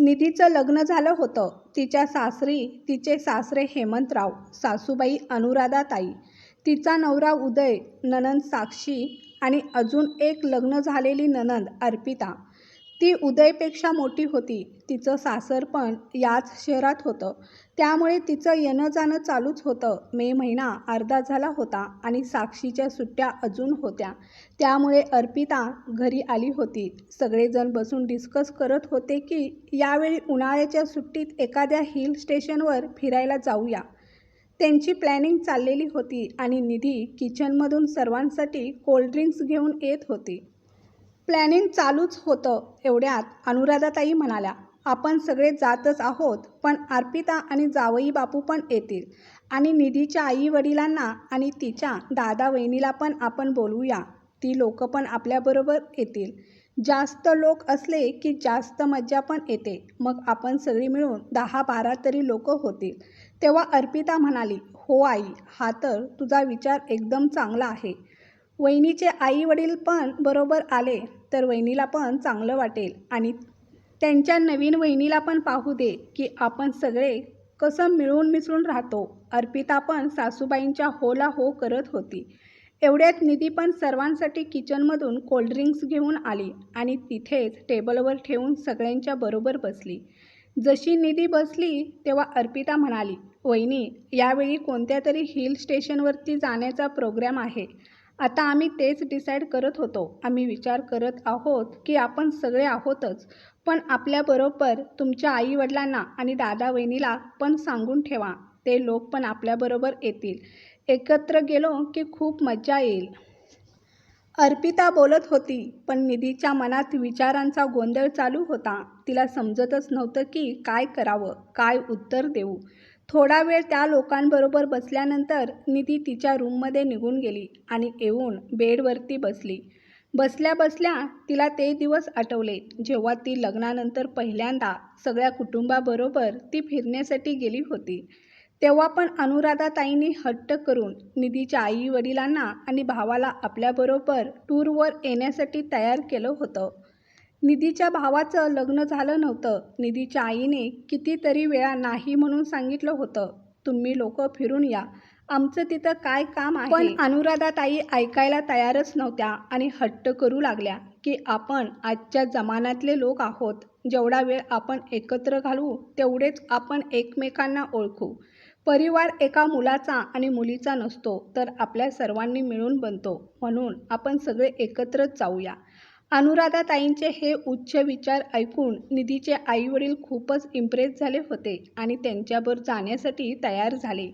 निधीचं लग्न झालं होतं. तिच्या सासरी तिचे सासरे हेमंतराव सासूबाई अनुराधाताई तिचा नवरा उदय ननंद साक्षी आणि अजून एक लग्न झालेली ननंद अर्पिता. ती उदयपेक्षा मोठी होती. तिचं सासर पण याच शहरात होतं. त्यामुळे तिचं येणं जाणं चालूच होतं. मे महिना अर्धा झाला होता आणि साक्षीच्या सुट्ट्या अजून होत्या. त्यामुळे अर्पिता घरी आली होती. सगळेजण बसून डिस्कस करत होते की यावेळी उन्हाळ्याच्या सुट्टीत एखाद्या हिल स्टेशनवर फिरायला जाऊया. त्यांची प्लॅनिंग चाललेली होती आणि निधी किचनमधून सर्वांसाठी कोल्ड्रिंक्स घेऊन येत होती. प्लॅनिंग चालूच होतं एवढ्यात अनुराधाताई म्हणाल्या आपण सगळे जातच आहोत पण अर्पिता आणि जावई बापू पण येतील आणि निधीच्या आई वडिलांना आणि तिच्या दादा वहिनीला पण आपण बोलवूया. ती लोक पण आपल्याबरोबर येतील. जास्त लोक असले की जास्त मज्जा पण येते. मग आपण सगळी मिळून दहा बारा तरी लोक होतील. तेव्हा अर्पिता म्हणाली हो आई हा तर तुझा विचार एकदम चांगला आहे. वहिनीचे आई वडील पण बरोबर आले तर वहिनीला पण चांगलं वाटेल. आणि त्यांच्या नवीन वहिनीला पण पाहू दे की आपण सगळे कसं मिळून मिसळून राहतो. अर्पिता पण सासूबाईंच्या होला हो करत होती. एवढ्यात निधी पण सर्वांसाठी किचनमधून कोल्ड्रिंक्स घेऊन आली आणि तिथेच टेबलवर ठेवून सगळ्यांच्या बरोबर बसली. जशी निधी बसली तेव्हा अर्पिता म्हणाली वहिनी यावेळी कोणत्या तरी हिल स्टेशनवरती जाण्याचा प्रोग्रॅम आहे. आता आम्ही तेच डिसाईड करत होतो. आम्ही विचार करत आहोत की आपण सगळे आहोतच. पण आपल्याबरोबर तुमच्या आईवडिलांना आणि दादा वहिनीला पण सांगून ठेवा. ते लोक पण आपल्याबरोबर येतील. एकत्र गेलो की खूप मजा येईल. अर्पिता बोलत होती पण निधीच्या मनात विचारांचा गोंधळ चालू होता. तिला समजतच नव्हतं की काय करावं काय उत्तर देऊ. थोडा वेळ त्या लोकांबरोबर बसल्यानंतर निधी तिच्या रूममध्ये निघून गेली आणि येऊन बेडवरती बसली. बसल्या बसल्या तिला ते दिवस आठवले जेव्हा ती लग्नानंतर पहिल्यांदा सगळ्या कुटुंबाबरोबर ती फिरण्यासाठी गेली होती. तेव्हा पण अनुराधाताईंनी हट्ट करून निधीच्या आई वडिलांना आणि भावाला आपल्याबरोबर टूरवर येण्यासाठी तयार केलं होतं. निधीच्या भावाचं लग्न झालं नव्हतं. निधीच्या आईने कितीतरी वेळा नाही म्हणून सांगितलं होतं. तुम्ही लोक फिरून या. आमचं तिथं काय काम आहे? पण अनुराधाताई ऐकायला तयारच नव्हत्या आणि हट्ट करू लागल्या की आपण आजच्या जमान्यातले लोक आहोत. जेवढा वेळ आपण एकत्र घालवू तेवढेच आपण एकमेकांना ओळखू. परिवार एका मुलाचा आणि मुलीचा नसतो तर आपल्या सर्वांनी मिळून बनतो. म्हणून आपण सगळे एकत्रच जाऊया. अनुराधाताईंचे हे उच्च विचार ऐकून निधीचे आईवडील खूपच इम्प्रेस झाले होते आणि त्यांच्यावर जाण्यासाठी तयार झाले.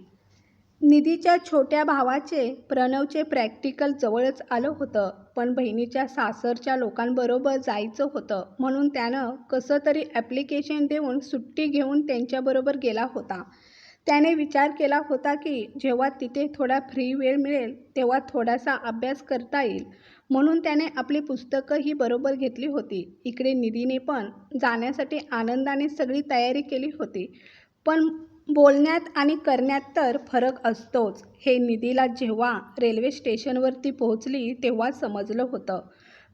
निधीच्या छोट्या भावाचे प्रणवचे प्रॅक्टिकल जवळच आलं होतं पण बहिणीच्या सासरच्या लोकांबरोबर जायचं होतं म्हणून त्यानं कसं तरी ॲप्लिकेशन देऊन सुट्टी घेऊन त्यांच्याबरोबर गेला होता. त्याने विचार केला होता की जेव्हा तिथे थोडा फ्री वेळ मिळेल तेव्हा थोडासा अभ्यास करता येईल. म्हणून त्याने आपली पुस्तकंही बरोबर घेतली होती. इकडे निधीने पण जाण्यासाठी आनंदाने सगळी तयारी केली होती. पण बोलण्यात आणि करण्यात तर फरक असतोच. हे निधीला जेव्हा रेल्वे स्टेशनवरती पोहोचली तेव्हा समजलं होतं.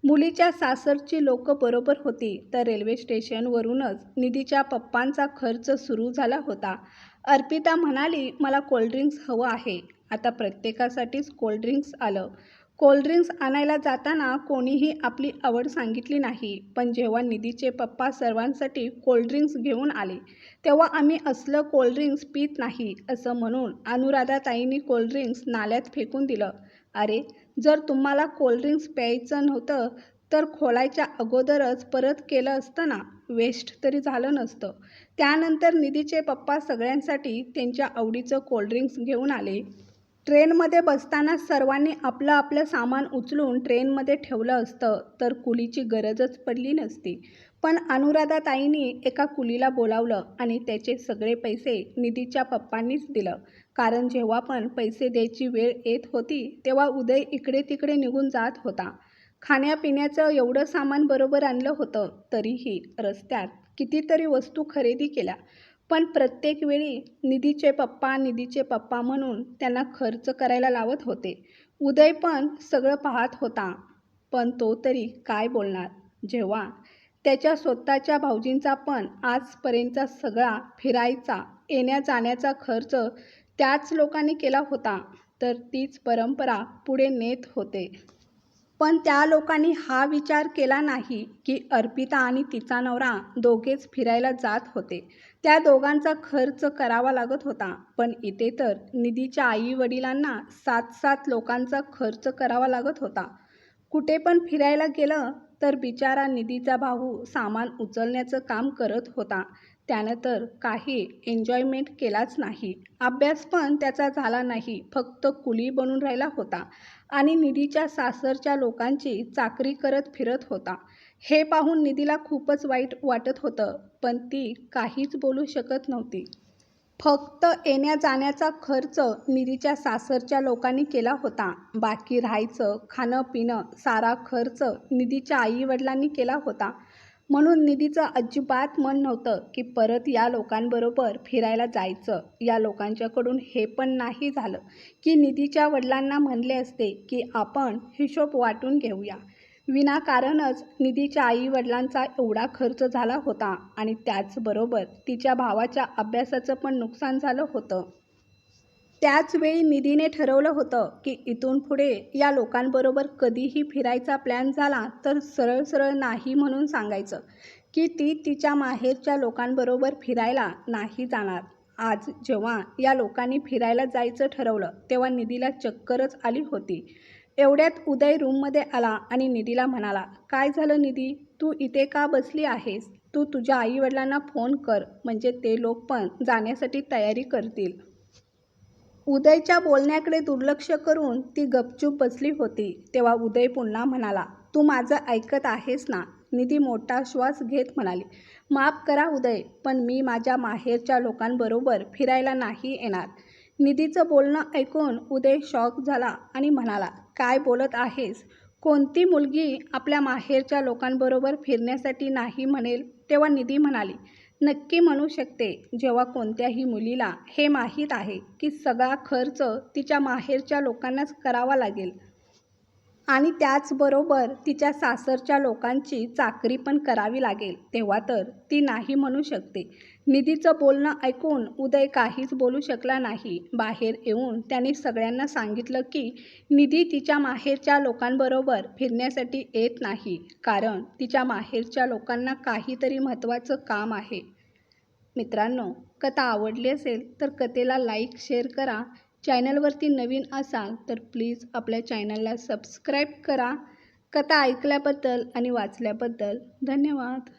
मुलीच्या सासरची लोक बरोबर होती तर रेल्वे स्टेशनवरूनच निधीच्या पप्पांचा खर्च सुरू झाला होता. अर्पिता म्हणाली मला कोल्ड्रिंक्स हवं आहे. आता प्रत्येकासाठीच कोल्ड्रिंक्स आलं. कोल्ड्रिंक्स आणायला जाताना कोणीही आपली आवड सांगितली नाही. पण जेव्हा निधीचे पप्पा सर्वांसाठी कोल्ड्रिंक्स घेऊन आले तेव्हा आम्ही असलं कोल्ड्रिंक्स पित नाही असं म्हणून अनुराधाताईंनी कोल्ड्रिंक्स नाल्यात फेकून दिलं. अरे जर तुम्हाला कोल्ड्रिंक्स प्यायचं नव्हतं तर खोलायच्या अगोदरच परत केलं असतं ना? वेस्ट तरी झालं नसतं. त्यानंतर निधीचे पप्पा सगळ्यांसाठी त्यांच्या आवडीचं कोल्ड्रिंक्स घेऊन आले. ट्रेनमध्ये बसताना सर्वांनी आपलं आपलं सामान उचलून ट्रेनमध्ये ठेवलं असतं तर कुलीची गरजच पडली नसती. पण अनुराधाताईंनी एका कुलीला बोलावलं आणि त्याचे सगळे पैसे निधीच्या पप्पांनीच दिलं. कारण जेव्हा पण पैसे द्यायची वेळ येत होती तेव्हा उदय इकडे तिकडे निघून जात होता. खाण्यापिण्याचं एवढं सामान बरोबर आणलं होतं तरीही रस्त्यात कितीतरी वस्तू खरेदी केल्या. पण प्रत्येक वेळी निधीचे पप्पा निधीचे पप्पा म्हणून त्यांना खर्च करायला लावत होते. उदय पण सगळं पाहत होता. पण तो तरी काय बोलणार? जेव्हा त्याच्या स्वतःच्या भाऊजींचा पण आजपर्यंतचा सगळा फिरायचा येण्या जाण्याचा खर्च त्याच लोकांनी केला होता तर तीच परंपरा पुढे नेत होते. पण त्या लोकांनी हा विचार केला नाही की अर्पिता आणि तिचा नवरा दोघेच फिरायला जात होते. त्या दोघांचा खर्च करावा लागत होता पण इथे तर निधीच्या आई वडिलांना सात सात लोकांचा खर्च करावा लागत होता. कुठे पण फिरायला गेलं तर बिचारा निधीचा भाऊ सामान उचलण्याचं काम करत होता. त्यानं तर काही एन्जॉयमेंट केलाच नाही. अभ्यास पण त्याचा झाला नाही फक्त कुली बनून राहिला होता आणि निधीच्या सासरच्या लोकांची चाकरी करत फिरत होता. हे पाहून निधीला खूपच वाईट वाटत होतं पण ती काहीच बोलू शकत नव्हती. फक्त येण्या जाण्याचा खर्च निधीच्या सासरच्या लोकांनी केला होता. बाकी राहायचं खाणं पिणं सारा खर्च निधीच्या आई वडिलांनी केला होता. म्हणून निधीचं अजिबात मन नव्हतं की परत या लोकांबरोबर फिरायला जायचं. या लोकांच्याकडून हे पण नाही झालं की निधीच्या वडिलांना म्हणले असते की आपण हिशोब वाटून घेऊया. विनाकारणच निधीच्या आई वडिलांचा एवढा खर्च झाला होता आणि त्याचबरोबर तिच्या भावाच्या अभ्यासाचं पण नुकसान झालं होतं. त्याचवेळी निधीने ठरवलं होतं की इथून पुढे या लोकांबरोबर कधीही फिरायचा प्लॅन झाला तर सरळ सरळ नाही म्हणून सांगायचं की ती तिच्या माहेरच्या लोकांबरोबर फिरायला नाही जाणार. आज जेव्हा या लोकांनी फिरायला जायचं ठरवलं तेव्हा निधीला चक्करच आली होती. एवढ्यात उदय रूममध्ये आला आणि निधीला म्हणाला काय झालं निधी? तू इथे का बसली आहेस? तू तुझ्या आईवडिलांना फोन कर म्हणजे ते लोक पण जाण्यासाठी तयारी करतील. उदयच्या बोलण्याकडे दुर्लक्ष करून ती गपचूप बसली होती. तेव्हा उदय पुन्हा म्हणाला तू माझं ऐकत आहेस ना? निधी मोठा श्वास घेत म्हणाली माफ करा उदय पण मी माझ्या माहेरच्या लोकांबरोबर फिरायला नाही येणार. निधीचं बोलणं ऐकून उदय शॉक झाला आणि म्हणाला काय बोलत आहेस? कोणती मुलगी आपल्या माहेरच्या लोकांबरोबर फिरण्यासाठी नाही म्हणेल? तेव्हा निधी म्हणाली नक्की म्हणू शकते. जेव्हा कोणत्याही मुलीला हे माहीत आहे की सगळा खर्च तिच्या माहेरच्या लोकांनाच करावा लागेल. आणि त्याचबरोबर तिच्या सासरच्या लोकांची चाकरी पण करावी लागेल. तेव्हा तर ती नाही म्हणू शकते. निधीचं बोलणं ऐकून उदय काहीच बोलू शकला नाही. बाहेर येऊन त्याने सगळ्यांना सांगितलं की निधी तिच्या माहेरच्या लोकांबरोबर फिरण्यासाठी येत नाही कारण तिच्या माहेरच्या लोकांना काहीतरी महत्त्वाचं काम आहे. मित्रांनो कथा आवडली असेल तर कथेला लाईक शेअर करा. चॅनलवरती नवीन असाल तर प्लीज आपल्या चॅनलला सबस्क्राईब करा. कथा ऐकल्याबद्दल आणि वाचल्याबद्दल धन्यवाद.